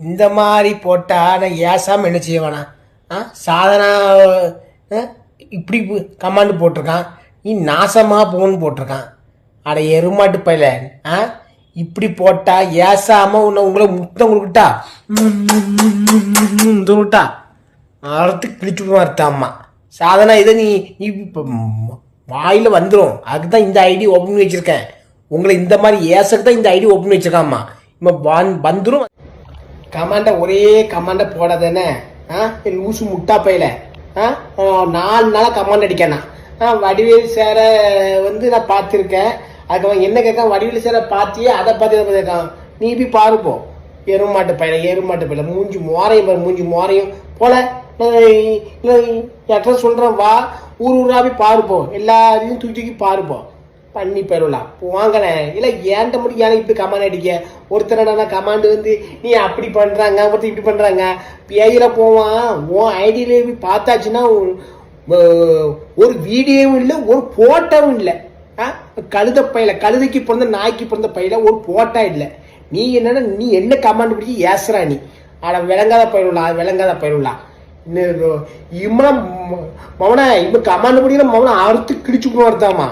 இந்த மாதிரி போட்டால் நான் ஏசாமல் என்ன செய்வேனா? ஆ? சாதனா ஆ, இப்படி கமாண்டு போட்டிருக்கான். நீ நாசமாக போகணும்னு போட்டிருக்கான். அட எருமாட்டு பையல. ஆ? இப்படி போட்டா ஏசாம உன்னை உங்களை முத்தம் கொடுக்கிட்டா? கொடுத்தா அறுத்து கிழிச்சு விடுவார்த்த அம்மா. சாதனா இதை நீ நீ இப்போ வாயில் வந்துடும் அதுக்கு தான் இந்த ஐடி ஓப்பன் பண்ணி வச்சுருக்கேன். உங்களை இந்த மாதிரி ஏசக்கு தான் இந்த ஐடி ஓப்பன் வச்சுருக்காம்மா வச்சிருக்காம்மா இப்போ வந்துடும் கமாண்டை ஒரே கமாண்டை போடாதானே ஆ? ஊசு முட்டா பையில ஆ? நாலு நாளாக கமாண்ட் அடிக்கணும் ஆ வடிவேல் சேரை வந்து நான் பார்த்துருக்கேன். அதுக்கப்புறம் என்ன கேட்கா வடிவேல் சேரை பார்த்தியே அதை பார்த்து இதை பார்த்து கேட்கான் நீ போய் பாருப்போம் எருமாட்டு பையல எருமாட்டு பையல. மூஞ்சி மோரையும் பாரு மூஞ்சி மோரையும். போல எட்ட சொல்கிறேன் வா. ஊர் ஊராக போய் பாருப்போம் எல்லாரையும் தூக்கி தூக்கி பாருப்போம் பண்ணி பெறலாம் வாங்கினேன் இல்லை ஏன்ட்ட மட்டும் ஏன் இப்படி கமாண்ட் அடிக்க? ஒருத்தர் என்னன்னா கமாண்டு வந்து நீ அப்படி பண்ணுறாங்க ஒருத்தர் இப்படி பண்ணுறாங்க பேயில் போவான். உன் ஐடியில் பார்த்தாச்சுன்னா ஒரு வீடியோவும் இல்லை ஒரு ஃபோட்டோவும் இல்லை. ஆ? கழுத பையில கழுதைக்கு பிறந்த நாய்க்கு பிறந்த பையில ஒரு போட்டா இல்லை. நீ என்னன்னா நீ என்ன கமாண்ட் பிடிச்சி ஏசுறா நீ. ஆட விளங்காத பயிலுலாம் விளங்காத பயிலுலாம் இன்னும் இம்மன மவனை இவன் கமாண்ட் பிடிக்கிற மவனை அறுத்து கிழிச்சு வருதாமா